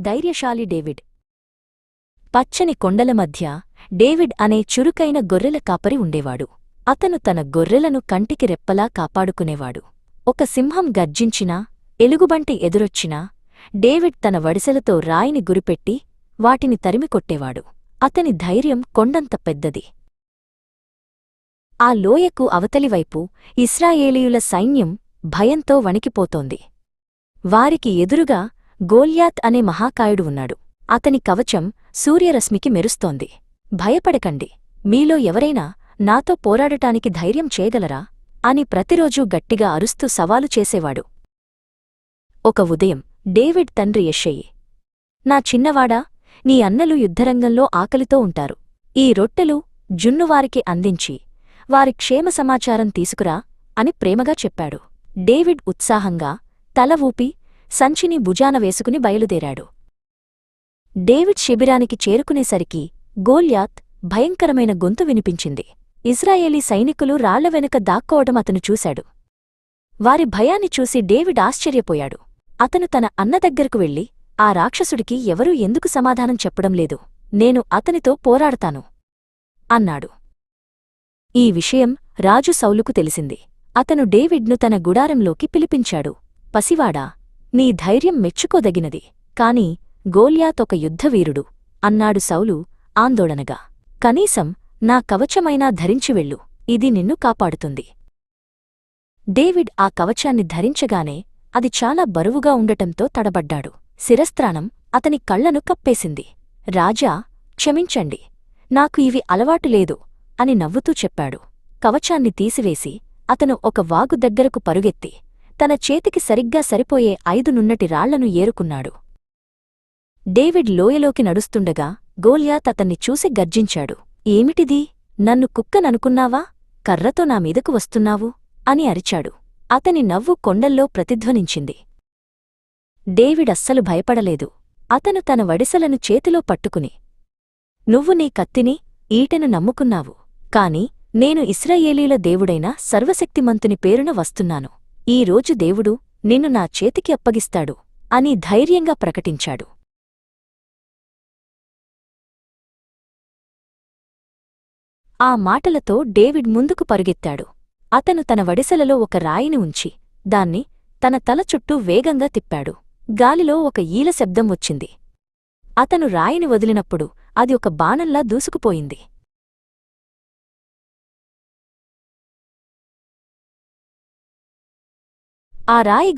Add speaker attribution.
Speaker 1: ధైర్యశాలి David. పచ్చని కొండల మధ్య డేవిడ్ అనే చురుకైన గొర్రెల కాపరి ఉండేవాడు. అతను తన గొర్రెలను కంటికి రెప్పలా కాపాడుకునేవాడు. ఒక సింహం గర్జించినా ఎలుగుబంటి ఎదురొచ్చినా డేవిడ్ తన వడిసెలతో రాయిని గురిపెట్టి వాటిని తరిమికొట్టేవాడు అతని ధైర్యం కొండంత పెద్దది. ఆ లోయకు అవతలివైపు ఇస్రాయేలీయుల సైన్యం భయంతో వణికిపోతోంది. వారికి ఎదురుగా గోల్యాత్ అనే మహాకాయుడు ఉన్నాడు. అతని కవచం సూర్యరశ్మికి మెరుస్తోంది. భయపడకండి. మీలో ఎవరైనా నాతో పోరాడటానికి ధైర్యం చేయగలరా? అని ప్రతిరోజూ గట్టిగా అరుస్తూ సవాలు చేసేవాడు. ఒక ఉదయం డేవిడ్ తండ్రి యెషయి నా చిన్నవాడా నీ అన్నలు యుద్ధరంగంలో ఆకలితో ఉంటారు. ఈ రొట్టెలు జున్నువారికి అందించి వారి క్షేమ సమాచారం తీసుకురా అని ప్రేమగా చెప్పాడు. డేవిడ్ ఉత్సాహంగా తల ఊపి సంచిని భుజాన వేసుకుని బయలుదేరాడు. డేవిడ్ శిబిరానికి చేరుకునేసరికి గోల్యాత్ భయంకరమైన గొంతు వినిపించింది. ఇజ్రాయేలీ సైనికులు రాళ్ళ వెనుక దాక్కోవడం అతను చూశాడు. వారి భయాన్ని చూసి డేవిడ్ ఆశ్చర్యపోయాడు. అతను తన అన్న దగ్గరకు వెళ్ళి ఆ రాక్షసుడికి ఎవరూ ఎందుకు సమాధానం చెప్పడం లేదు? నేను అతనితో పోరాడతాను అన్నాడు. ఈ విషయం రాజు సౌలుకు తెలిసింది. అతను డేవిడ్ను తన గుడారంలోకి పిలిపించాడు. పసివాడా? నీ ధైర్యం మెచ్చుకోదగినది. కాని గోల్యాతొక యుద్ధవీరుడు. అన్నాడు సౌలు ఆందోళనగా. కనీసం నా కవచమైనా ధరించి వెళ్ళు. ఇది నిన్ను కాపాడుతుంది. డేవిడ్ ఆ కవచాన్ని ధరించగానే అది చాలా బరువుగా ఉండటంతో తడబడ్డాడు. శిరస్త్రాణం అతని కళ్ళను కప్పేసింది. రాజా క్షమించండి. నాకు ఇవి అలవాటు లేదు అని నవ్వుతూ చెప్పాడు. కవచాన్ని తీసివేసి అతను ఒక వాగు దగ్గరకు పరుగెత్తి తన చేతికి సరిగ్గా సరిపోయే ఐదు నున్నటి రాళ్ళను ఏరుకున్నాడు. డేవిడ్ లోయలోకి నడుస్తుండగా గోల్యాత్ అతన్ని చూసి గర్జించాడు. ఏమిటిది? నన్ను కుక్కననుకున్నావా? కర్రతో నా మీదకు వస్తున్నావు? అని అరిచాడు. అతని నవ్వు కొండల్లో ప్రతిధ్వనించింది. డేవిడ్ అస్సలు భయపడలేదు. అతను తన వడిసలను చేతిలో పట్టుకుని నువ్వు నీ కత్తిని ఈటెను నమ్ముకున్నావు. కాని నేను ఇస్రాయేలీల దేవుడైన సర్వశక్తిమంతుని పేరున వస్తున్నాను. ఈ రోజు దేవుడు నిన్ను నా చేతికి అప్పగిస్తాడు అని ధైర్యంగా ప్రకటించాడు. ఆ మాటలతో డేవిడ్ ముందుకు పరుగెత్తాడు. అతను తన వడిసెలలో ఒక రాయిని ఉంచి దాన్ని తన తల చుట్టూ వేగంగా తిప్పాడు. గాలిలో ఒక ఈల శబ్దం వచ్చింది. అతను రాయిని వదిలినప్పుడు అది ఒక బాణంలా దూసుకుపోయింది. ఆ రాయి